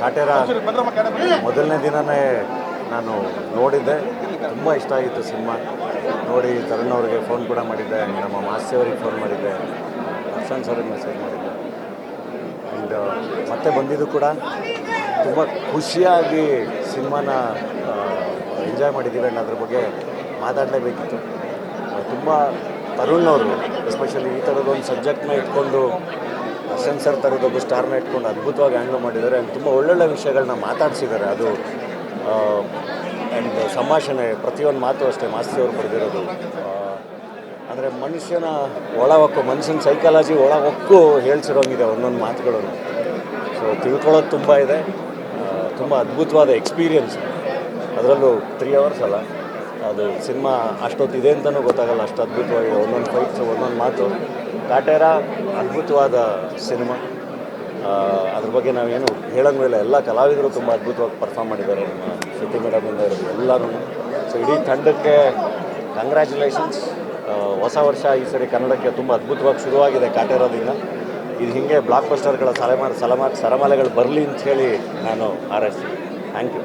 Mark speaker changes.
Speaker 1: ಕಾಟೇರ ಮೊದಲನೇ ದಿನವೇ ನಾನು ನೋಡಿದ್ದೆ. ತುಂಬ ಇಷ್ಟ ಆಗಿತ್ತು ಸಿನಿಮಾ. ನೋಡಿ ತರುಣ್ ಅವ್ರಿಗೆ ಫೋನ್ ಕೂಡ ಮಾಡಿದ್ದೆ ನಮ್ಮ ಮಾಸ್ಯವರಿಗೆ ಫೋನ್ ಮಾಡಿದ್ದೆ. ದರ್ಶನ್ ಸರಿಗೆ ಮೆಸೇಜ್ ಮಾಡಿದ್ದೆ. ಆ್ಯಂಡ್ ಮತ್ತೆ ಬಂದಿದ್ದು ಕೂಡ ತುಂಬ ಖುಷಿಯಾಗಿ ಸಿನಿಮಾನ ಎಂಜಾಯ್ ಮಾಡಿದ್ದೀವಿ ಆ್ಯಂಡ್ ಅದ್ರ ಬಗ್ಗೆ ಮಾತಾಡಲೇಬೇಕಿತ್ತು. ತುಂಬ ತರುಣ್ ಅವರು ಎಸ್ಪೆಷಲಿ ಈ ಥರದ ಒಂದು ಸಬ್ಜೆಕ್ಟ್ನ ಇಟ್ಕೊಂಡು ದರ್ಶನ್ ಸರ್ ಥರದೊಬ್ಬ ಸ್ಟಾರ್ನ ಇಟ್ಕೊಂಡು ಅದ್ಭುತವಾಗಿ ಹ್ಯಾಂಡಲ್ ಮಾಡಿದ್ದಾರೆ. ಆ್ಯಂಡ್ ತುಂಬ ಒಳ್ಳೊಳ್ಳೆ ವಿಷಯಗಳನ್ನ ಮಾತಾಡ್ಸಿದ್ದಾರೆ. ಅದು ಆ್ಯಂಡ್ ಸಂಭಾಷಣೆ, ಪ್ರತಿಯೊಂದು ಮಾತು ಅಷ್ಟೇ, ಮಾಸ್ತಿ ಅವರು ಬರೆದಿರೋದು. ಅಂದರೆ ಮನುಷ್ಯನ ಒಳ ಮನುಷ್ಯನ ಸೈಕಾಲಜಿ ಒಳ ಹೇಳ್ಸಿರೋಂಗಿದೆ ಒಂದೊಂದು ಮಾತುಗಳನ್ನು ಸೊ ತಿಳ್ಕೊಳ್ಳೋದು ತುಂಬ ಇದೆ. ತುಂಬ ಅದ್ಭುತವಾದ ಎಕ್ಸ್ಪೀರಿಯನ್ಸ್ ಅದರಲ್ಲೂ ತ್ರೀ ಅವರ್ಸ್ ಅಲ್ಲ. ಅದು ಸಿನಿಮಾ ಅಷ್ಟೊತ್ತಿದೆ ಅಂತಲೂ ಗೊತ್ತಾಗಲ್ಲ. ಅಷ್ಟು ಅದ್ಭುತವಾಗಿದೆ. ಒಂದೊಂದು ಫೈಟ್ಸು ಒಂದೊಂದು ಮಾತು. ಕಾಟೇರ ಅದ್ಭುತವಾದ ಸಿನಿಮಾ. ಅದ್ರ ಬಗ್ಗೆ ನಾವೇನು ಹೇಳೋಂಗಿಲ್ಲ ಎಲ್ಲ ಕಲಾವಿದರು ತುಂಬ ಅದ್ಭುತವಾಗಿ ಪರ್ಫಾರ್ಮ್ ಮಾಡಿದ್ದಾರೆ ನಮ್ಮ ಶ್ರುತಿ ಮೇಡಮಿಂದ ಇರೋದು ಎಲ್ಲರೂ ಸೊ ಇಡೀ ತಂಡಕ್ಕೆ ಕಂಗ್ರ್ಯಾಚುಲೇಷನ್ಸ್ ಹೊಸ ವರ್ಷ ಈ ಸರಿ ಕನ್ನಡಕ್ಕೆ ತುಂಬ ಅದ್ಭುತವಾಗಿ ಶುರುವಾಗಿದೆ ಕಾಟೇರೋದಿಂದ. ಇದು ಹೀಗೆ ಬ್ಲಾಕ್ ಬಸ್ಟರ್ಗಳ ಸಲಮಾರ ಸಲಮಾ, ಸರಮಾಲೆಗಳು ಬರಲಿ ಅಂತ ಹೇಳಿ ನಾನು ಹಾರೈಸ್ತೀನಿ. Thank you